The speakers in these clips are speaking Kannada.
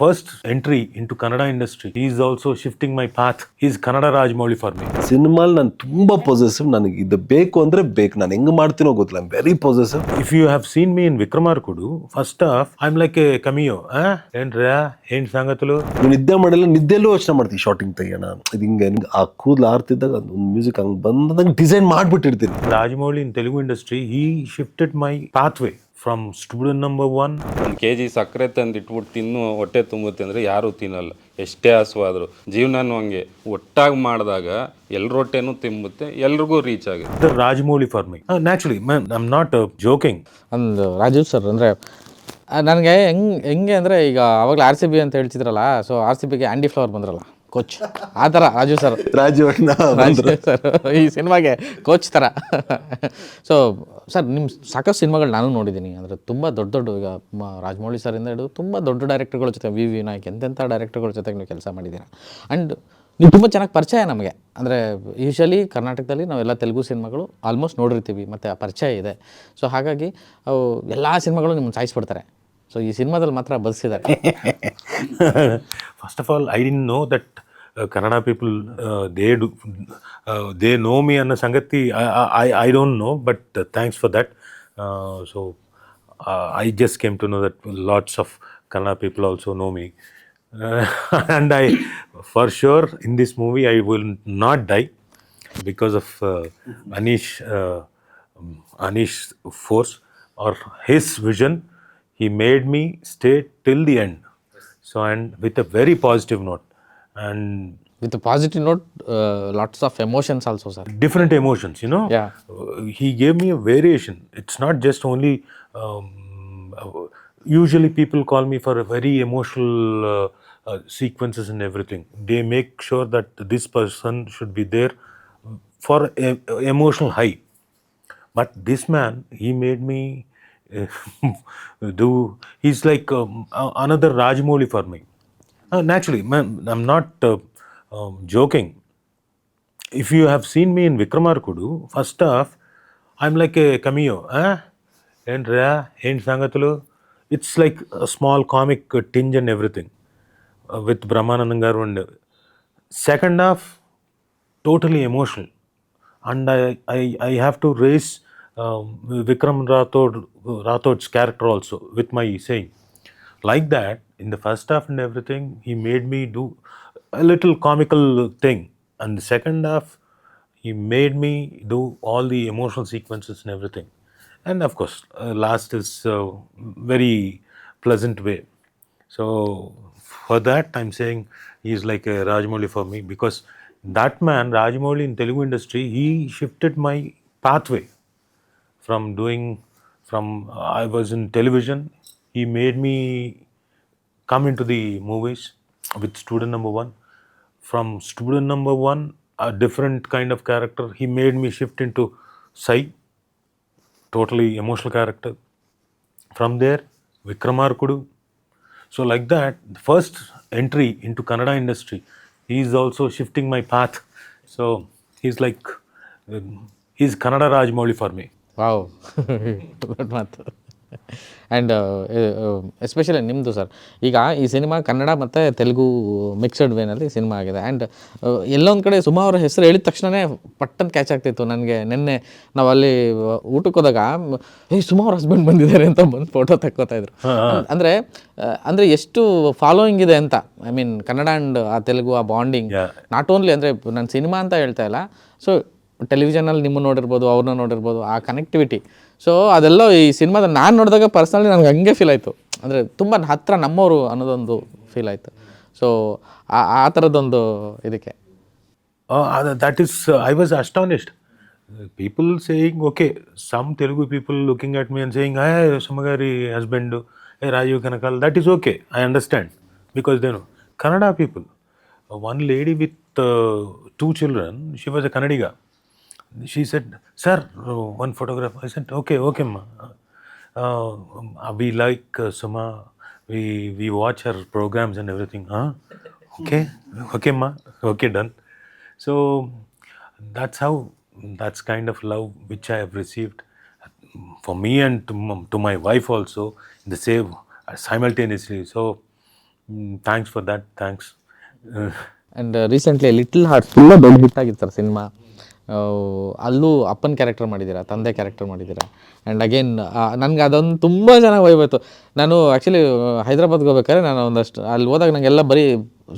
First entry into Kannada industry is also shifting my path is Kannada Rajamouli for me cinema ನಾನು ತುಂಬಾ ಪೊಸೆಸಿವ್ ನನಗೆ ಇದು ಬೇಕು ಅಂದ್ರೆ ಬೇಕು. ನಾನು ಹೆಂಗ್ ಮಾಡ್ತೀನೋ ಗೊತ್ತಿಲ್ಲ. I very possessive if you have seen me in ವಿಕ್ರಮಾರ್ ಕೊಡು first half I am like a cameo ಏನ್ರ ಏನ್ ಸಂಗತಲು? ನೀವು ನಿದ್ದೆ ಮಾಡಿಲ್ಲ ನಿದ್ದೆಲ್ಲೂ ಯೋಚನೆ ಮಾಡ್ತೀನಿ ಶಾಟಿಂಗ್ ತೆಗೆಯ ಇದು ಹಿಂಗೆ ಆ ಕೂದಲು ಆರ್ತಿದ್ದಾಗ ಒಂದು ಮ್ಯೂಸಿಕ್ ಹಂಗೆ ಬಂದಂಗೆ ಡಿಸೈನ್ ಮಾಡ್ಬಿಟ್ಟಿರ್ತೀನಿ. ರಾಜಮೌಳಿ ಇನ್ ತೆಲುಗು ಇಂಡಸ್ಟ್ರಿ ಈ shifted my pathway from student number one ಒಂದು ಕೆ ಜಿ ಸಕ್ಕರೆ ತಂದು ಇಟ್ಬಿಟ್ಟು ತಿನ್ನು ಹೊಟ್ಟೆ ತುಂಬುತ್ತೆ ಅಂದರೆ ಯಾರೂ ತಿನ್ನಲ್ಲ. ಎಷ್ಟೇ ಹಸುವಾದರೂ. ಜೀವನನೂ ಹಂಗೆ. ಒಟ್ಟಾಗಿ ಮಾಡಿದಾಗ ಎಲ್ಲರ ಹೊಟ್ಟೆನೂ ತುಂಬುತ್ತೆ ಎಲ್ರಿಗೂ ರೀಚ್ ಆಗುತ್ತೆ. Rajamouli forming for me. Uh, not man, I'm not uh, joking. ಒಂದು ರಾಜೀವ್ ಸರ್ ಅಂದರೆ ನನಗೆ ಹೆಂಗೆ ಹೆಂಗೆ ಅಂದರೆ ಈಗ ಅವಾಗಲೇ ಆರ್ ಸಿ ಬಿ ಅಂತ ಹೇಳ್ತಿದ್ರಲ್ಲ ಸೊ ಆರ್ ಸಿ ಬಿಗೆ ಆ್ಯಂಡಿ ಫ್ಲವರ್ ಬಂದ್ರಲ್ಲ. ಕೋಚ್. ಆ ಥರ ರಾಜು ಸರ್. ರಾಜು ಸರ್. ಈ ಸಿನಿಮಾಗೆ ಕೋಚ್ ಥರ. ಸೊ ಸರ್ ನಿಮ್ಮ ಸಾಕಷ್ಟು ಸಿನಿಮಾಗಳು ನಾನು ನೋಡಿದ್ದೀನಿ. ಅಂದರೆ ತುಂಬ ದೊಡ್ಡ ದೊಡ್ಡ ಈಗ ಮ- ರಾಜಮೌಳಿ ಸರಿಂದ ಹಿಡಿದು ತುಂಬ ದೊಡ್ಡ ಡೈರೆಕ್ಟರ್ಗಳ ಜೊತೆ ವಿ. ವಿ. ನಾಯಕ್ ಎಂತೆಂಥ ಡೈರೆಕ್ಟರ್ಗಳ ಜೊತೆಗೆ ನೀವು ಕೆಲಸ ಮಾಡಿದ್ದೀರಾ? ಆ್ಯಂಡ್ ನೀವು ತುಂಬ ಚೆನ್ನಾಗಿ ಪರಿಚಯ ನಮಗೆ. ಅಂದರೆ ಯೂಶಲಿ ಕರ್ನಾಟಕದಲ್ಲಿ ನಾವೆಲ್ಲ ತೆಲುಗು ಸಿನಿಮಾಗಳು ಆಲ್ಮೋಸ್ಟ್ ನೋಡಿರ್ತೀವಿ. ಮತ್ತು ಆ ಪರಿಚಯ ಇದೆ. ಸೊ ಹಾಗಾಗಿ ಅವು ಎಲ್ಲ ಸಿನಿಮಾಗಳು ನಿಮ್ಮನ್ನು ಸಾಯಿಸ್ಬಿಡ್ತಾರೆ. ಸೊ ಈ ಸಿನಿಮಾದಲ್ಲಿ ಮಾತ್ರ ಬದಿಸಿದ್ದಾರೆ first of all I didn't know uh, Kannada people uh, they do uh, they know me and Sangati. I, I I don't know, but uh, thanks for that. Uh, so uh, I just came to know that lots of Kannada people also know me, uh, and I for sure in this movie I will not die because of uh, Anish uh, um, Anish force or his vision. He made me stay till the end. So and with a very positive note and with a positive note uh, lots of emotions also sir. different emotions you know? Yeah. Uh, he gave me a variation. It's not just only um, uh, usually people call me for very emotional uh, uh, sequences and everything. They make sure that this person should be there for a, emotional high. But this man he made me uh, do he's like um, another rajmoli for me. Naturally I'm not joking if you have seen me in Vikramarkudu first half I'm like a cameo ఏంట్రా ఏంటి సంగతులు it's like small comic tinge and everything with Brahmanandam garu and second half totally emotional and I I I have to raise Vikram Rathod Rathod's character also with my saying like that in the first half and everything he made me do a little comical thing and the second half he made me do all the emotional sequences and everything and of course uh, last is uh, very pleasant way so for that, I'm saying he's like a Rajmouli for me because that man, Rajmouli in Telugu industry, he shifted my pathway from doing from I was in television. he made me come into the movies with student number one. From student number one, a different kind of character, he made me shift into Sai, totally emotional character. From there, Vikramarkudu. So like that, the first entry into Kannada industry, he is also shifting my path. So he's like, he's Kannada Rajmouli for me. Wow, that matter. And especially ನಿಮ್ಮದು ಸರ್ ಈಗ ಈ ಸಿನಿಮಾ ಕನ್ನಡ ಮತ್ತು ತೆಲುಗು ಮಿಕ್ಸಡ್ ವೇನಲ್ಲಿ ಸಿನಿಮಾ ಆಗಿದೆ. ಆ್ಯಂಡ್ ಎಲ್ಲೊಂದು ಕಡೆ ಸುಮಾರು ಅವರ ಹೆಸರು ಹೇಳಿದ ತಕ್ಷಣವೇ ಪಟ್ಟಂತ ಕ್ಯಾಚ್ ಆಗ್ತಿತ್ತು ನನಗೆ. ನಿನ್ನೆ ನಾವು ಅಲ್ಲಿ ಊಟಕ್ಕೆ ಹೋದಾಗ ಏಯ್ ಸುಮಾ ಅವ್ರ ಹಸ್ಬೆಂಡ್ ಬಂದಿದ್ದಾರೆ ಅಂತ ಬಂದು ಫೋಟೋ ತಕ್ಕೋತಾ ಇದ್ರು. ಅಂದರೆ ಅಂದರೆ ಎಷ್ಟು ಫಾಲೋಯಿಂಗ್ ಇದೆ ಅಂತ. ಐ ಮೀನ್ ಕನ್ನಡ ಆ್ಯಂಡ್ ಆ ತೆಲುಗು ಆ ಬಾಂಡಿಂಗ್. ನಾಟ್ ಓನ್ಲಿ ಅಂದರೆ ನಾನು ಸಿನಿಮಾ ಅಂತ ಹೇಳ್ತಾ ಇಲ್ಲ. ಸೊ ಟೆಲಿವಿಷನಲ್ಲಿ ನಿಮ್ಮನ್ನು ನೋಡಿರ್ಬೋದು ಅವ್ರನ್ನ ನೋಡಿರ್ಬೋದು ಆ ಕನೆಕ್ಟಿವಿಟಿ ಸೊ ಅದೆಲ್ಲ ಈ ಸಿನಿಮಾದಲ್ಲಿ ನಾನು ನೋಡಿದಾಗ ಪರ್ಸ್ನಲಿ ನನಗೆ ಹಂಗೆ ಫೀಲ್ ಆಯಿತು ಅಂದರೆ ತುಂಬ ಹತ್ತಿರ ನಮ್ಮವರು ಅನ್ನೋದೊಂದು ಫೀಲ್ ಆಯಿತು ಸೊ ಆ ಆ ಥರದ್ದೊಂದು ಇದಕ್ಕೆ Uh, that- that is, uh, I was astonished. Uh, People saying, okay, some Telugu people looking at me and saying, hey, Samagari husband, hey, Rajiv Kanakal, that is okay. I understand because they know. Kannada people, uh, one lady with uh, two children, she was a Kannadiga. She said, sir, uh, one photograph. I said, okay, okay, ma. Uh, um, we like uh, Suma. We we watch her programs and everything. Huh? Okay, okay, ma. Okay, done. So that's how that's kind of love which I have received for me and to, m- to my wife also in the same simultaneously. So thanks for that thanks and recently Little Hearts ತುಂಬ ದೊಡ್ಡ ಹಿಟ್ ಆಗಿತ್ತು ಸರ್ ಸಿನಿಮಾ ಅಲ್ಲೂ ಅಪ್ಪನ ಕ್ಯಾರೆಕ್ಟರ್ ಮಾಡಿದ್ದೀರಾ ತಂದೆ ಕ್ಯಾರೆಕ್ಟರ್ ಮಾಡಿದ್ದೀರಾ? ಆ್ಯಂಡ್ ಅಗೇನ್ ನನಗೆ ಅದೊಂದು ತುಂಬ ಚೆನ್ನಾಗಿ ವೈಬಾಯ್ತು ನಾನು ಆ್ಯಕ್ಚುಲಿ ಹೈದ್ರಾಬಾದ್ಗೆ ಹೋಗ್ಬೇಕಾದ್ರೆ ನಾನು ಒಂದಷ್ಟು ಅಲ್ಲಿ ಹೋದಾಗ ನನಗೆಲ್ಲ ಬರೀ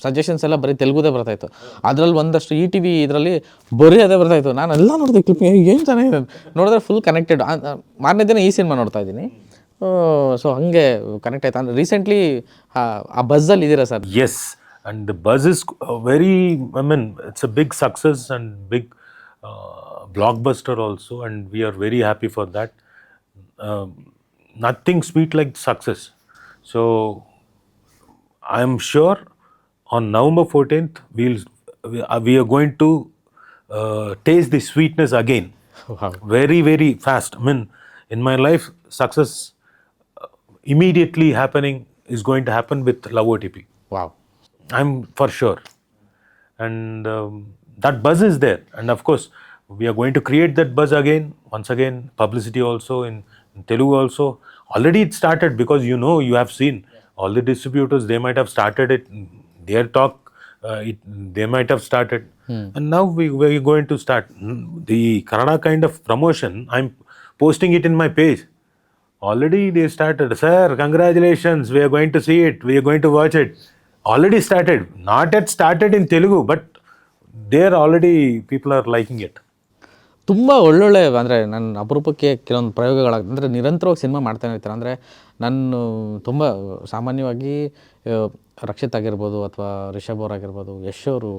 ಸಜೆಷನ್ಸ್ ಎಲ್ಲ ಬರೀ ತೆಲುಗುದೇ ಬರ್ತಾಯಿತ್ತು ಅದರಲ್ಲಿ ಒಂದಷ್ಟು ಇ ಟಿ ವಿ ಇದರಲ್ಲಿ ಬರೀ ಅದೇ ಬರ್ತಾಯಿತ್ತು ನಾನು ಎಲ್ಲ ನೋಡಿದೆ ಕ್ಲಿಪ್ ಏನು ಚೆನ್ನಾಗಿದೆ ನೋಡಿದ್ರೆ ಫುಲ್ ಕನೆಕ್ಟೆಡ್ ಮಾರನೇ ದಿನ ಈ ಸಿನಿಮಾ ನೋಡ್ತಾ ಇದ್ದೀನಿ. ಸೊ ಹಂಗೆ ಕನೆಕ್ಟ್ ಆಯ್ತು. ಅಂದರೆ ರೀಸೆಂಟ್ಲಿ ಆ ಬಸ್ಸಲ್ಲಿ ಇದ್ದೀರಾ sir? Yes and the buzz is very I mean it's a big success and uh, blockbuster also, and we are very happy for that. Um, nothing sweet like success. So, I am sure on November 14th we'll we are- going to uh, taste the sweetness again. Wow. Very very fast. I mean, in my life, success uh, immediately happening is going to happen with Love OTP. Wow I'm for sure. And um, that buzz is there. And of course, we are going to create that buzz again. Once again, publicity also in, in Telugu also. Already it started because you know, you have seen all the distributors, they might have started it, their talk, uh, it, they might have started. And now we, we're going to start. The Kannada kind of promotion, I'm posting it in my page. Already they started. Sir, congratulations. We are going to see it. We are going to watch it. Already started. Not yet started in Telugu, but there already people are liking it ತುಂಬ ಒಳ್ಳೊಳ್ಳೆ, ಅಂದರೆ ನನ್ನ ಅಪರೂಪಕ್ಕೆ ಕೆಲವೊಂದು ಪ್ರಯೋಗಗಳಾಗ, ಅಂದರೆ ನಿರಂತರವಾಗಿ ಸಿನಿಮಾ ಮಾಡ್ತಾನೆ ಇರ್ತಾರೆ. ಅಂದರೆ ನಾನು ತುಂಬ ಸಾಮಾನ್ಯವಾಗಿ ರಕ್ಷಿತ್ ಆಗಿರ್ಬೋದು ಅಥವಾ ರಿಷಬ್ ಅವ್ರು ಆಗಿರ್ಬೋದು, ಯಶ್ ಅವರು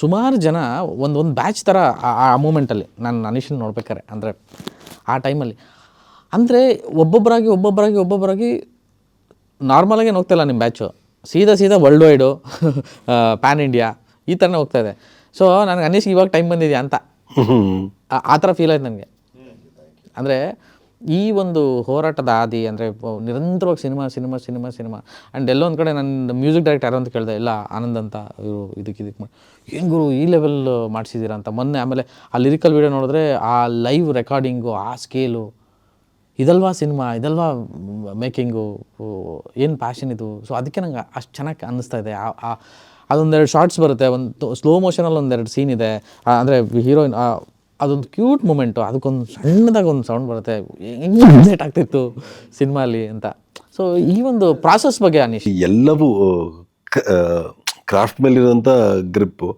ಸುಮಾರು ಜನ ಒಂದು ಒಂದು ಬ್ಯಾಚ್ ಥರ ಆ- ಆ ಮೂಮೆಂಟಲ್ಲಿ ನಾನು ಅನಿಶನ್ ನೋಡ್ಬೇಕಾರೆ. ಅಂದರೆ ಆ ಟೈಮಲ್ಲಿ ಅಂದರೆ ಒಬ್ಬೊಬ್ಬರಾಗಿ ಒಬ್ಬೊಬ್ಬರಾಗಿ ಒಬ್ಬೊಬ್ಬರಾಗಿ ನಾರ್ಮಲಾಗೇ ಹೋಗ್ತಾಯಿಲ್ಲ ನಿಮ್ಮ ಬ್ಯಾಚು ಸೀದಾ ಸೀದಾ ವರ್ಲ್ಡ್ ವೈಡು ಪ್ಯಾನ್ ಇಂಡಿಯಾ ಈ ಥರನೇ ಹೋಗ್ತಾ ಇದೆ. ಸೊ ನನಗೆ ಅನ್ನಿಸಿ ಇವಾಗ ಟೈಮ್ ಬಂದಿದೆಯಾ ಅಂತ? ಆ- ಥರ ಫೀಲ್ ಆಯ್ತು ನನಗೆ. ಅಂದರೆ ಈ ಒಂದು ಹೋರಾಟದ ಆದಿ ಅಂದರೆ ನಿರಂತರವಾಗಿ cinema cinema cinema cinema. And ಎಲ್ಲೋ ಒಂದು ಕಡೆ ನನ್ನ ಮ್ಯೂಸಿಕ್ ಡೈರೆಕ್ಟರ್ ಯಾರು ಅಂತ ಕೇಳಿದೆ, ಇಲ್ಲ, ಆನಂದ್ ಅಂತ ಇವರು ಇದಕ್ಕೆ ಇದಕ್ಕೆ ಮಾಡಿ ಏನು ಗುರು, ಈ ಲೆವೆಲ್ ಮಾಡಿಸಿದ್ದೀರಾ ಅಂತ ಮೊನ್ನೆ ಆಮೇಲೆ ಆ ಲಿರಿಕಲ್ ವೀಡಿಯೋ ನೋಡಿದ್ರೆ ಆ ಲೈವ್ ರೆಕಾರ್ಡಿಂಗು ಆ ಸ್ಕೇಲು ಇದಲ್ವಾ ಸಿನಿಮಾ, ಇದಲ್ವಾ ಮೇಕಿಂಗು ಏನು ಪ್ಯಾಷನ್ ಇದು? ಸೊ ಅದಕ್ಕೆ ನಂಗೆ ಅಷ್ಟು ಚೆನ್ನಾಗಿ ಅನ್ನಿಸ್ತಾ ಇದೆ. ಅದೊಂದೆರಡು ಶಾರ್ಟ್ಸ್ ಬರುತ್ತೆ. ಒಂದು ಸ್ಲೋ ಮೋಷನಲ್ಲಿ ಒಂದೆರಡು ಸೀನ್ ಇದೆ. ಅಂದರೆ ಹೀರೋಯಿನ್ ಅದೊಂದು ಕ್ಯೂಟ್ ಮೂಮೆಂಟು ಅದಕ್ಕೊಂದು ಸಣ್ಣದಾಗ ಒಂದು ಸೌಂಡ್ ಬರುತ್ತೆ. ಹೆಂಗೆ ಆಗ್ತಿತ್ತು ಸಿನಿಮಾಲಿ ಅಂತ. ಸೊ ಈ ಒಂದು ಪ್ರಾಸೆಸ್ ಬಗ್ಗೆ ಅನೀಶ್. ಎಲ್ಲವೂ ಕ್ರಾಫ್ಟ್ ಮೇಲಿರೋಂಥ ಗ್ರಿಪ್ಪು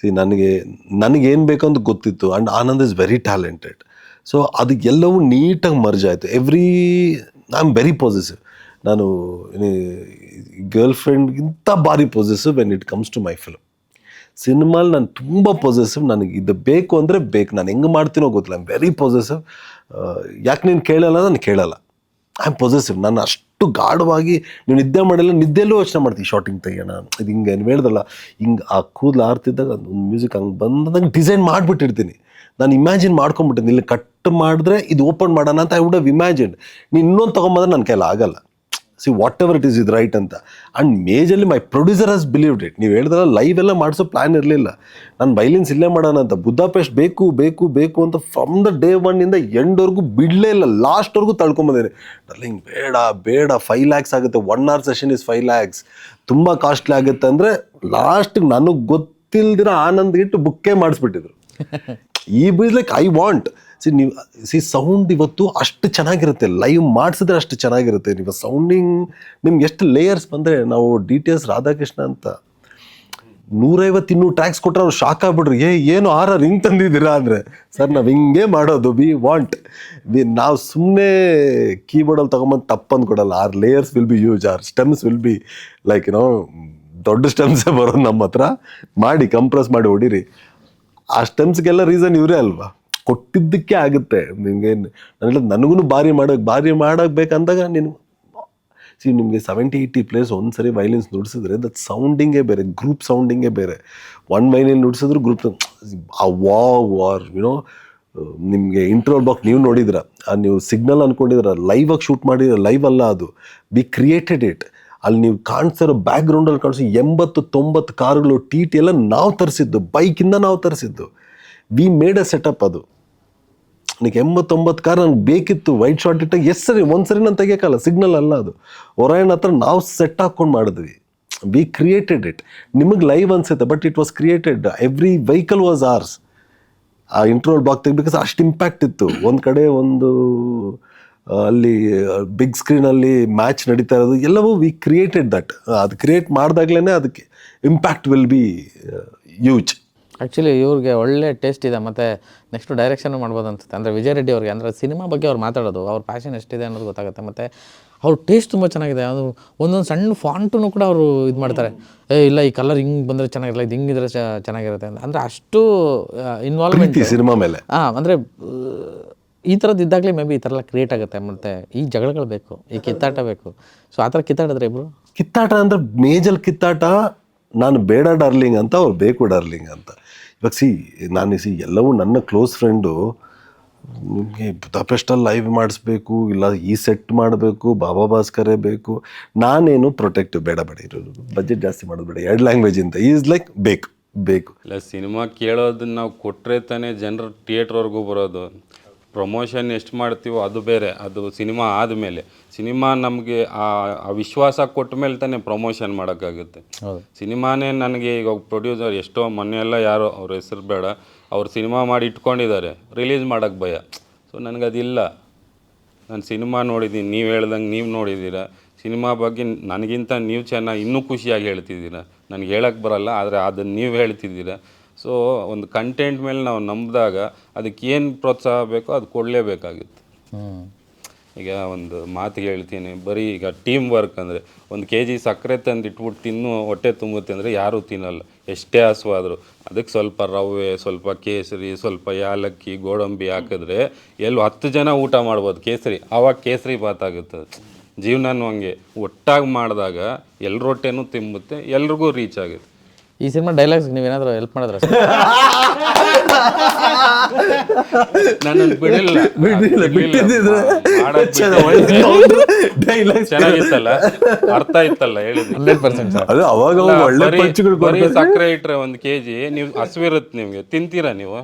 ಸಿ ನನಗೆ, ನನಗೇನು ಬೇಕು ಅಂತ ಗೊತ್ತಿತ್ತು. And Anand is very talented so ಅದು ಎಲ್ಲವೂ ನೀಟಾಗಿ ಮರ್ಜ್ ಆಯಿತು. Every I am very positive ನಾನು ಗರ್ಲ್ ಫ್ರೆಂಡ್ಗಿಂತ ಭಾರಿ positive when it comes to my film ಸಿನಿಮಾಲಿ ನಾನು ತುಂಬ ಪಾಸಿಟಿವ್ ನನಗೆ ಇದು ಬೇಕು ಅಂದರೆ ಬೇಕು. ನಾನು ಹೆಂಗೆ ಮಾಡ್ತೀನೋ ಗೊತ್ತಿಲ್ಲ. ಐ ಆಮ್ ವೆರಿ ಪಾಸಿಟಿವ್ ಯಾಕೆ ನೀನು ಕೇಳಲ್ಲ ನಾನು ಕೇಳಲ್ಲ. ಐ ಆಮ್ ಪಾಸಿಟಿವ್ ನಾನು ಅಷ್ಟು ಗಾಢವಾಗಿ ನೀನು ನಿದ್ದೆ ಮಾಡಿಲ್ಲ. ನಿದ್ದೆಲ್ಲೂ ಯೋಚನೆ ಮಾಡ್ತೀನಿ. ಶಾರ್ಟಿಂಗ್ ತೆಗಿಯೋಣ. ಇದು ಹಿಂಗೆ ಏನು ಹೇಳ್ದಲ್ಲ. ಹಿಂಗೆ ಆ ಕೂದಲು ಆರ್ತಿದ್ದಾಗ ಒಂದು ಮ್ಯೂಸಿಕ್ ಹಂಗೆ ಬಂದಂಗೆ ಡಿಸೈನ್ ಮಾಡಿಬಿಟ್ಟಿರ್ತೀನಿ. ನಾನು ಇಮ್ಯಾಜಿನ್ ಮಾಡ್ಕೊಂಬಿಟ್ಟಿದ್ದೀನಿ ಇಲ್ಲಿ ಕಟ್ ಮಾಡಿದ್ರೆ ಇದು ಓಪನ್ ಮಾಡೋಣ ಅಂತ ಐ ವುಡ್ ಹವ್ ಇಮ್ಯಾಜಿನ್ ನೀನು ಇನ್ನೊಂದು ತೊಗೊಂಬಂದ್ರೆ ನನ್ನ ಕೈಲಿ ಆಗಲ್ಲ. See whatever it is ಇದು ರೈಟ್ ಅಂತ. And majorly my producer has believed it ನೀವು ಹೇಳಿದ್ರೆ ಲೈವ್ ಎಲ್ಲ ಮಾಡಿಸೋ ಪ್ಲ್ಯಾನ್ ಇರಲಿಲ್ಲ. ನಾನು ಬೈಲಿನ್ಸ್ ಇಲ್ಲೇ ಮಾಡೋಣ ಅಂತ. ಬುದ್ಧಾಪೆಸ್ಟ್ ಬೇಕು ಬೇಕು ಬೇಕು ಅಂತ ಫ್ರಮ್ ದ ಡೇ ಒನ್ನಿಂದ ಎಂಡ್ವರೆಗೂ ಬಿಡಲೇ ಇಲ್ಲ. ಲಾಸ್ಟ್ವರೆಗೂ ತಳ್ಕೊಂಬಂದೇನೆ. ಡರ್ಲಿಂಗ್ ಬೇಡ ಬೇಡ. ಫೈವ್ ಲ್ಯಾಕ್ಸ್ ಆಗುತ್ತೆ. One hour session is five lakhs ತುಂಬ ಕಾಸ್ಟ್ಲಿ ಆಗುತ್ತೆ ಅಂದರೆ ಲಾಸ್ಟಿಗೆ ನನಗೆ ಗೊತ್ತಿಲ್ದಿರೋ ಆನಂದ್ ಇಟ್ಟು ಬುಕ್ಕೇ ಮಾಡಿಸ್ಬಿಟ್ಟಿದ್ರು. ಈ ಬೀಸ್ ಲೈಕ್ ಐ ವಾಂಟ್ ಸಿ ನೀವು ಸಿ ಸೌಂಡ್ ಇವತ್ತು ಅಷ್ಟು ಚೆನ್ನಾಗಿರುತ್ತೆ. ಲೈವ್ ಮಾಡಿಸಿದ್ರೆ ಅಷ್ಟು ಚೆನ್ನಾಗಿರುತ್ತೆ. ನೀವು ಸೌಂಡಿಂಗ್ ನಿಮ್ಗೆ ಎಷ್ಟು ಲೇಯರ್ಸ್ ಬಂದರೆ, ನಾವು ಡಿ ಟಿ ಎಸ್ ರಾಧಾಕೃಷ್ಣ ಅಂತ ನೂರೈವತ್ತು ಇನ್ನೂರು ಟ್ಯಾಕ್ಸ್ ಕೊಟ್ಟರೆ ಅವ್ರು ಶಾಕ್ ಆಗ್ಬಿಡ್ರಿ ಏ, ಏನು ಆರ ಹಿಂಗೆ ತಂದಿದ್ದೀರಾ ಅಂದರೆ? ಸರ್ ನಾವು ಹಿಂಗೆ ಮಾಡೋದು. ವಿ ವಾಂಟ್ ವಿ ನಾವು ಸುಮ್ಮನೆ ಕೀಬೋರ್ಡಲ್ಲಿ ತೊಗೊಂಬಂದು ತಪ್ಪಂದು ಕೊಡಲ್ಲ. Our layers will be use our stems will be like ಏನೋ ದೊಡ್ಡ ಸ್ಟೆಮ್ಸೇ ಬರೋದು ನಮ್ಮ ಹತ್ರ ಮಾಡಿ ಕಂಪ್ರೆಸ್ ಮಾಡಿ ಹೊಡೀರಿ. ಆ ಸ್ಟೆಮ್ಸ್ಗೆಲ್ಲ ರೀಸನ್ ಇವರೇ ಅಲ್ವಾ? ಕೊಟ್ಟಿದ್ದಕ್ಕೆ ಆಗುತ್ತೆ. ನಿಮಗೆ ನಾನು ನನಗೂ ಭಾರಿ ಮಾಡೋಕೆ ಭಾರಿ ಮಾಡಬೇಕಂದಾಗ ಬೇಕಂದಾಗ ನೀನು ಸಿ ನಿಮಗೆ ಸೆವೆಂಟಿ ಏಯ್ಟಿ ಪ್ಲೇಸ್ ಒಂದು ಸರಿ ವೈಲಿನ್ಸ್ ನುಡಿಸಿದ್ರೆ ದಟ್ ಸೌಂಡಿಂಗೇ ಬೇರೆ ಗ್ರೂಪ್ ಸೌಂಡಿಂಗೇ ಬೇರೆ. ಒನ್ ವೈಲಿನ್ ನುಡಿಸಿದ್ರು ಗ್ರೂಪ್ ಆ ವಾ ವಾರ್ ಯುನೋ ನಿಮಗೆ ಇಂಟ್ರೋಲ್ ಬಾಕ್ ನೀವು ನೋಡಿದ್ರ ನೀವು ಸಿಗ್ನಲ್ ಅಂದ್ಕೊಂಡಿದ್ರ ಲೈವ್ ಆಗಿ ಶೂಟ್ ಮಾಡಿದ್ರೆ ಲೈವ್ ಅಲ್ಲ ಅದು. ಬಿ ಕ್ರಿಯೇಟೆಡ್ ಇಟ್ ಅಲ್ಲಿ ನೀವು ಕಾಣಿಸ್ತಿರೋ ಬ್ಯಾಕ್ಗ್ರೌಂಡಲ್ಲಿ ಕಾಣಿಸಿ ಎಂಬತ್ತು, ತೊಂಬತ್ತು ಕಾರುಗಳು ಟಿ ಟಿ ಎಲ್ಲ ನಾವು ತರಿಸಿದ್ದು ಬೈಕಿಂದ ನಾವು ತರಿಸಿದ್ದು. ವಿ ಮೇಡ್ ಅ ಸೆಟಪ್ ಅದು. ನನಗೆ ಎಂಬತ್ತೊಂಬತ್ತು ಕಾರ್ ನನಗೆ ಬೇಕಿತ್ತು ವೈಟ್ ಶಾರ್ಟ್ ಇಟ್ಟ ಎಷ್ಟು ಸರಿ, ಒಂದು ಸರಿ ನಾನು ತೆಗಿಯೋಕ್ಕಲ್ಲ ಸಿಗ್ನಲ್ ಅಲ್ಲ ಅದು. ಒರಾಯನ್ ಹತ್ರ ನಾವು ಸೆಟ್ ಹಾಕ್ಕೊಂಡು ಮಾಡಿದ್ವಿ. ವಿ ಕ್ರಿಯೇಟೆಡ್ ಇಟ್ ನಿಮಗೆ ಲೈವ್ ಅನ್ಸುತ್ತೆ but it was created every vehicle was hours ಆ ಇಂಟ್ರೋಲ್ ಬಾಕ್ ತೆಗಿಬೇಕಾದ್ರೆ ಅಷ್ಟು ಇಂಪ್ಯಾಕ್ಟ್ ಇತ್ತು. ಒಂದು ಕಡೆ ಒಂದು ಅಲ್ಲಿ ಬಿಗ್ ಸ್ಕ್ರೀನಲ್ಲಿ ಮ್ಯಾಚ್ ನಡೀತಾ ಇರೋದು, ಎಲ್ಲವೂ ವಿ ಕ್ರಿಯೇಟೆಡ್ ದಟ್ ಅದು ಕ್ರಿಯೇಟ್ ಮಾಡಿದಾಗ್ಲೇ ಅದಕ್ಕೆ impact will be use actually ಇವ್ರಿಗೆ ಒಳ್ಳೆ ಟೇಸ್ಟ್ ಇದೆ. ಮತ್ತು ನೆಕ್ಸ್ಟ್ ಡೈರೆಕ್ಷನ್ ಮಾಡ್ಬೋದು ಅನ್ಸುತ್ತೆ. ಅಂದರೆ ವಿಜಯ್ ರೆಡ್ಡಿ ಅವ್ರಿಗೆ ಅಂದರೆ ಸಿನಿಮಾ ಬಗ್ಗೆ ಅವ್ರು ಮಾತಾಡೋದು ಅವ್ರ ಪ್ಯಾಷನ್ ಎಷ್ಟಿದೆ ಅನ್ನೋದು ಗೊತ್ತಾಗುತ್ತೆ. ಮತ್ತು ಅವ್ರ ಟೇಸ್ಟ್ ತುಂಬ ಚೆನ್ನಾಗಿದೆ. ಅದು ಒಂದೊಂದು ಸಣ್ಣ ಫಾಂಟೂ ಕೂಡ ಅವರು ಇದು ಮಾಡ್ತಾರೆ. ಏ ಇಲ್ಲ ಈ ಕಲರ್ ಹಿಂಗೆ ಬಂದರೆ ಚೆನ್ನಾಗಿರಲ್ಲ ಇದು ಹಿಂಗಿದ್ರೆ ಚೆನ್ನಾಗಿರುತ್ತೆ ಅಂತ. ಅಂದರೆ ಅಷ್ಟು ಇನ್ವಾಲ್ವ್ಮೆಂಟ್ ಸಿನಿಮಾ ಮೇಲೆ. ಹಾಂ ಅಂದರೆ ಈ ಥರದ್ದು ಇದ್ದಾಗಲೇ ಮೇ ಬಿ ಈ ಥರ ಎಲ್ಲ ಕ್ರಿಯೇಟ್ ಆಗುತ್ತೆ. ಮತ್ತು ಈ ಜಗಳಗಳು ಬೇಕು ಈ ಕಿತ್ತಾಟ ಬೇಕು. ಸೊ ಆ ಥರ ಕಿತ್ತಾಡಿದ್ರೆ ಇಬ್ಬರು ಕಿತ್ತಾಟ ಅಂದರೆ ಮೇಜಲ್ ಕಿತ್ತಾಟ ನಾನು ಬೇಡ ಡಾರ್ಲಿಂಗ್ ಅಂತ ಅವ್ರು ಬೇಕು ಡಾರ್ಲಿಂಗ್ ಅಂತ. ಇವಾಗ ಸಿ ನಾನು ಸಿ ಎಲ್ಲವೂ ನನ್ನ ಕ್ಲೋಸ್ ಫ್ರೆಂಡು ನಿಮಗೆ ಬುದಾಪೆಸ್ಟಲ್ಲಿ ಲೈವ್ ಮಾಡಿಸ್ಬೇಕು, ಇಲ್ಲ ಈ ಸೆಟ್ ಮಾಡಬೇಕು, ಬಾಬಾ ಭಾಸ್ಕರೇ ಬೇಕು. ನಾನೇನು ಪ್ರೊಟೆಕ್ಟಿವ್ ಬೇಡ ಬೇಡ ಇರೋದು. ಬಜೆಟ್ ಜಾಸ್ತಿ ಮಾಡೋದು ಬೇಡ. ಎರಡು ಲ್ಯಾಂಗ್ವೇಜ್ ಅಂತ ಈಸ್ ಲೈಕ್ ಬೇಕು ಬೇಕು. ಇಲ್ಲ ಸಿನಿಮಾ ಕೇಳೋದನ್ನ ನಾವು ಕೊಟ್ಟರೆ ತಾನೇ ಜನರು ಥಿಯೇಟ್ರ್ವರೆಗೂ ಬರೋದು. ಪ್ರಮೋಷನ್ ಎಷ್ಟು ಮಾಡ್ತೀವೋ ಅದು ಬೇರೆ. ಅದು ಸಿನಿಮಾ ಆದಮೇಲೆ. ಸಿನಿಮಾ ನಮಗೆ ಆ ಆ ವಿಶ್ವಾಸ ಕೊಟ್ಟ ಮೇಲೆ ತಾನೇ ಪ್ರಮೋಷನ್ ಮಾಡೋಕ್ಕಾಗುತ್ತೆ. ಸಿನಿಮಾನೇ ನನಗೆ ಈಗ ಪ್ರೊಡ್ಯೂಸರ್ ಎಷ್ಟೋ ಮೊನ್ನೆ ಎಲ್ಲ ಯಾರೋ ಅವ್ರ ಹೆಸರು ಬೇಡ. ಅವ್ರು ಸಿನಿಮಾ ಮಾಡಿ ಇಟ್ಕೊಂಡಿದ್ದಾರೆ. ರಿಲೀಸ್ ಮಾಡೋಕ್ಕೆ ಭಯ. ಸೊ ನನಗದಿಲ್ಲ. ನಾನು ಸಿನಿಮಾ ನೋಡಿದ್ದೀನಿ. ನೀವು ಹೇಳ್ದಂಗೆ ನೀವು ನೋಡಿದ್ದೀರ. ಸಿನಿಮಾ ಬಗ್ಗೆ ನನಗಿಂತ ನೀವು ಚೆನ್ನಾಗಿ ಇನ್ನೂ ಖುಷಿಯಾಗಿ ಹೇಳ್ತಿದ್ದೀರ. ನನಗೆ ಹೇಳಕ್ಕೆ ಬರಲ್ಲ ಆದರೆ ಅದನ್ನು ನೀವು ಹೇಳ್ತಿದ್ದೀರ. ಸೊ ಒಂದು ಕಂಟೆಂಟ್ ಮೇಲೆ ನಾವು ನಂಬಿದಾಗ ಅದಕ್ಕೆ ಏನು ಪ್ರೋತ್ಸಾಹ ಬೇಕೋ ಅದು ಕೊಡಲೇಬೇಕಾಗಿತ್ತು. ಈಗ ಒಂದು ಮಾತು ಹೇಳ್ತೀನಿ ಬರೀ ಈಗ ಟೀಮ್ ವರ್ಕ್ ಅಂದರೆ ಒಂದು ಕೆ ಜಿ ಸಕ್ಕರೆ ತಂದು ಇಟ್ಬಿಟ್ಟು ತಿನ್ನು ಹೊಟ್ಟೆ ತುಂಬುತ್ತೆ ಅಂದರೆ ಯಾರೂ ತಿನ್ನಲ್ಲ. ಎಷ್ಟೇ ಹಸುವಾದರೂ ಅದಕ್ಕೆ ಸ್ವಲ್ಪ ರವೆ ಸ್ವಲ್ಪ ಕೇಸರಿ ಸ್ವಲ್ಪ ಯಾಲಕ್ಕಿ ಗೋಡಂಬಿ ಹಾಕಿದ್ರೆ ಎಲ್ಲೂ ಹತ್ತು ಜನ ಊಟ ಮಾಡ್ಬೋದು ಕೇಸರಿ. ಆವಾಗ ಕೇಸರಿ ಆಗುತ್ತೆ. ಜೀವನನೂ ಹಂಗೆ. ಒಟ್ಟಾಗಿ ಮಾಡಿದಾಗ ಎಲ್ಲರೊಟ್ಟೆನೂ ತುಂಬುತ್ತೆ ಎಲ್ರಿಗೂ ರೀಚ್ ಆಗುತ್ತೆ. ಈ ಸಿನಿಮಾ ಡೈಲಾಗ್ಸ್ ನೀವೇನಾದರೂ ಹೆಲ್ಪ್ ಮಾಡಿದ್ರೆ ನನ್ನ ಬಿಡಿಲ್ಲ ಬಿಟ್ಟಿಲ್ಲ, ಬಿಟ್ಟಿದ್ದಿದ್ರೆ ಮಾಡಕ್ ಡೈಲಾಗ್ಸ್ ಚೆನ್ನಾಗಿತ್ತಲ್ಲ? ಅರ್ಥ ಇತ್ತಲ್ಲ ಹೇಳಿದ್ವಿ ಹಂಡ್ರೆಡ್ ಪರ್ಸೆಂಟ್ ಸರ್. ಅದು ಅವಾಗ ಇಲ್ಲ, ಒಳ್ಳೆ ಬರೀ- ಬರೀ ಕೊಡ್ತಾರೆ ಸಕ್ಕರೆ ಇಟ್ರೆ ಒಂದು ಕೆ ಜಿ ನೀವು ಹಸಿವಿರುತ್ತೆ ನಿಮಗೆ. ತಿಂತೀರಾ ನೀವು?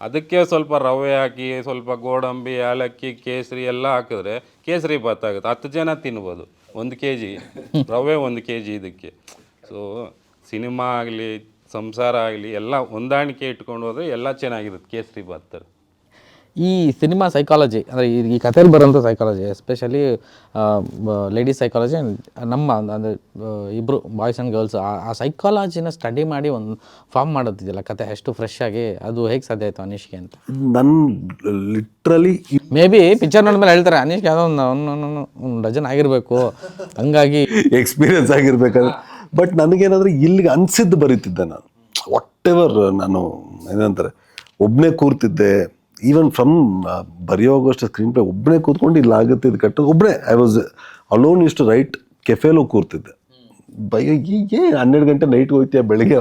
ಅದಕ್ಕೆ ಸ್ವಲ್ಪ ರವೆ ಹಾಕಿ ಸ್ವಲ್ಪ ಗೋಡಂಬಿ ಏಲಕ್ಕಿ ಕೇಸರಿ ಎಲ್ಲ ಹಾಕಿದ್ರೆ ಕೇಸರಿ ಭಾತ್ ಆಗುತ್ತೆ. ಹತ್ತು ಜನ ತಿನ್ಬೋದು. ಒಂದು ಕೆ ಜಿ ರವೆ ಒಂದು ಕೆ ಜಿ ಇದಕ್ಕೆ. ಸೊ ಸಿನಿಮಾ ಆಗಲಿ ಸಂಸಾರ ಆಗಲಿ ಎಲ್ಲ ಹೊಂದಾಣಿಕೆ ಇಟ್ಕೊಂಡು ಹೋದರೆ ಎಲ್ಲ ಚೆನ್ನಾಗಿರುತ್ತೆ ಕೇಸರಿ ಬಾತ್ ಈ ಸಿನಿಮಾ ಸೈಕಾಲಜಿ ಅಂದರೆ ಈ ಕಥೆಯಲ್ಲಿ ಬರೋಂಥ ಸೈಕಾಲಜಿ ಎಸ್ಪೆಷಲಿ ಲೇಡೀಸ್ ಸೈಕಾಲಜಿ ನಮ್ಮ ಅಂದರೆ ಇಬ್ಬರು ಬಾಯ್ಸ್ ಆ್ಯಂಡ್ ಗರ್ಲ್ಸ್ ಆ ಸೈಕಾಲಜಿನ ಸ್ಟಡಿ ಮಾಡಿ ಒಂದು ಫಾರ್ಮ್ ಮಾಡೋದಿದೆಯಲ್ಲ ಕತೆ ಎಷ್ಟು ಫ್ರೆಶ್ ಆಗಿ ಅದು ಹೇಗೆ ಸಾಧ್ಯ ಆಯಿತು ಅನೀಶ್ಗೆ ಅಂತ? ನನ್ನ ಲಿಟ್ರಲಿ ಮೇ ಬಿ ಪಿಕ್ಚರ್ ನೋಡಿದ್ಮೇಲೆ ಹೇಳ್ತಾರೆ ಅನೀಶ್ಗೆ ಯಾವುದೋ ಒಂದು ಒಂದು ಡಜನ್ ಆಗಿರಬೇಕು. ಹಂಗಾಗಿ ಎಕ್ಸ್ಪೀರಿಯನ್ಸ್ ಆಗಿರ್ಬೇಕಾದ್ರೆ ಬಟ್ ನನಗೇನಾದ್ರೆ ಇಲ್ಲಿಗೆ ಅನ್ಸಿದ್ದು ಬರೀತಿದ್ದೆ ನಾನು. ವಾಟ್ ಎವರ್ ನಾನು ಏನಂತಾರೆ ಒಬ್ಬನೇ ಕೂರ್ತಿದ್ದೆ ಈವನ್ ಫ್ರಮ್ ಬರೆಯೋಗೋಷ್ಟು ಸ್ಕ್ರೀನ್ ಪ್ಲೇ ಒಬ್ಬನೇ ಕೂತ್ಕೊಂಡು ಇಲ್ಲ ಆಗುತ್ತೆ ಇದು ಕಟ್ಟೋದು ಒಬ್ಬನೇ ಐ ವಾಸ್ ಅಲೋನ್ ಇಷ್ಟು ರೈಟ್ ಕೆಫೆಲೂ ಕೂರ್ತಿದ್ದೆ. ಬೈಯ ಹೀಗೆ ಹನ್ನೆರಡು ಗಂಟೆ ನೈಟ್ ಹೋಗ್ತೀಯ ಬೆಳಿಗ್ಗೆ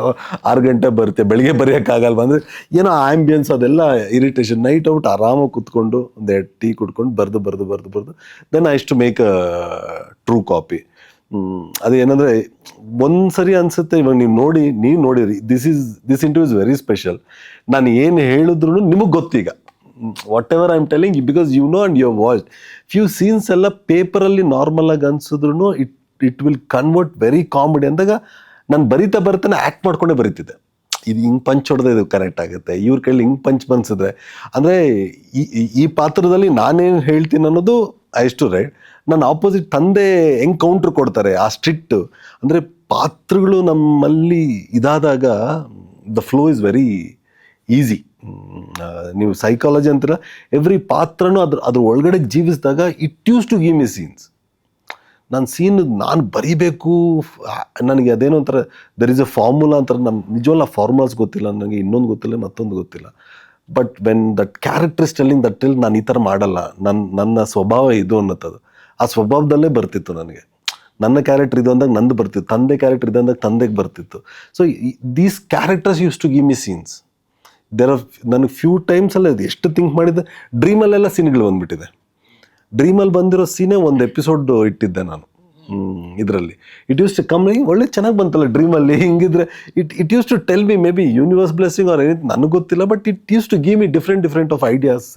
ಆರು ಗಂಟೆ ಬರ್ತೀಯ, ಬೆಳಿಗ್ಗೆ ಬರೆಯೋಕ್ಕಾಗಲ್ವ ಅಂದರೆ ಏನೋ ಆ್ಯಂಬಿಯನ್ಸ್ ಅದೆಲ್ಲ ಇರಿಟೇಷನ್ ನೈಟ್ ಔಟ್ ಆರಾಮಾಗಿ ಕೂತ್ಕೊಂಡು ಎರಡು ಟೀ ಕುಡ್ಕೊಂಡು ಬರೆದು ಬರೆದು ಬರೆದು ಬರೆದು then I to make a true copy ಅದು ಏನಂದ್ರೆ, ಒಂದ್ಸರಿ ಸರಿ ಅನಿಸುತ್ತೆ, ಇವಾಗ ನೀವು ನೋಡಿ, ನೀವು ನೋಡಿರಿ this is this into is very special ನಾನು ಏನು ಹೇಳಿದ್ರು ನಿಮಗೆ ಗೊತ್ತೀಗ. Whatever I am telling because you know and you watch few scenes ಎಲ್ಲ ಪೇಪರಲ್ಲಿ ನಾರ್ಮಲ್ ಆಗಿ ಅನ್ಸಿದ್ರು it it will convert very comedy ಅಂದಾಗ ನಾನು ಬರಿತಾ ಬರ್ತಾನೆ ಆ್ಯಕ್ಟ್ ಮಾಡ್ಕೊಂಡೇ ಬರೀತಿದ್ದೆ. ಇದು ಹಿಂಗೆ ಪಂಚ್ ಹೊಡೆದ್ರೆ ಇದು ಕರೆಕ್ಟ್ ಆಗುತ್ತೆ. ಇವ್ರ ಕೈಲಿ ಹಿಂಗೆ ಪಂಚ್ ಬನ್ಸಿದ್ರೆ ಅಂದರೆ ಈ- ಈ ಪಾತ್ರದಲ್ಲಿ ನಾನೇನು ಹೇಳ್ತೀನಿ ಅನ್ನೋದು ಐ ಟು ರೈಟ್ ನನ್ನ ಆಪೋಸಿಟ್ ತಂದೆ ಹೆಂಗೆ ಕೌಂಟ್ರ್ ಕೊಡ್ತಾರೆ, ಆ ಸ್ಟ್ರಿಕ್ಟ್ ಅಂದರೆ ಪಾತ್ರಗಳು ನಮ್ಮಲ್ಲಿ ಇದಾದಾಗ the flow is very easy ನೀವು ಸೈಕಾಲಜಿ ಅಂತೀರ ಎವ್ರಿ ಪಾತ್ರನೂ ಅದ್ರ ಅದ್ರ ಒಳಗಡೆ ಜೀವಿಸಿದಾಗ it use to give me scenes ನಾನು ಸೀನ್ ನಾನು ಬರೀಬೇಕು ನನಗೆ ಅದೇನೋ ಒಂಥರ ದರ್ ಇಸ್ ಎ ಫಾರ್ಮುಲಾ ಅಂತಾರೆ ನಮ್ಮ ನಿಜವಲ್ಲ ಫಾರ್ಮುಲಾಸ್ ಗೊತ್ತಿಲ್ಲ ನನಗೆ ಇನ್ನೊಂದು ಗೊತ್ತಿಲ್ಲ, ಮತ್ತೊಂದು ಗೊತ್ತಿಲ್ಲ. But when that character ಸ್ಟೆಲ್ಲಿಂಗ್ that tell ನಾನು ಈ ಥರ ಮಾಡಲ್ಲ ನನ್ನ ನನ್ನ ಸ್ವಭಾವ ಇದು ಅನ್ನತ್ತದು. ಆ ಸ್ವಭಾವದಲ್ಲೇ ಬರ್ತಿತ್ತು ನನಗೆ. ನನ್ನ ಕ್ಯಾರೆಕ್ಟರ್ ಇದು ಅಂದಾಗ ನಂದು ಬರ್ತಿತ್ತು, ತಂದೆ ಕ್ಯಾರೆಕ್ಟರ್ ಇದು ಅಂದಾಗ ತಂದೆಗೆ ಬರ್ತಿತ್ತು. So these characters use to give me scenes there are ನನಗೆ ಫ್ಯೂ ಟೈಮ್ಸ್ ಅಲ್ಲ ಎಷ್ಟು ಥಿಂಕ್ ಮಾಡಿದ್ದೆ ಡ್ರೀಮಲ್ಲೆಲ್ಲ ಸೀನ್ಗಳು ಬಂದುಬಿಟ್ಟಿದೆ. ಡ್ರೀಮಲ್ಲಿ ಬಂದಿರೋ ಸೀನೇ ಒಂದು ಎಪಿಸೋಡ್ ಇಟ್ಟಿದ್ದೆ ನಾನು. ಇದರಲ್ಲಿ. ಇಟ್ ಯೂಸ್ ಟು ಕಮ್ ಒಳ್ಳೆ ಚೆನ್ನಾಗಿ ಬಂತಲ್ಲ ಡ್ರೀಮಲ್ಲಿ ಹಿಂಗಿದ್ರೆ. It it use to tell me maybe universe blessing or ನನಗೆ ಗೊತ್ತಿಲ್ಲ but it use to give me different different of ideas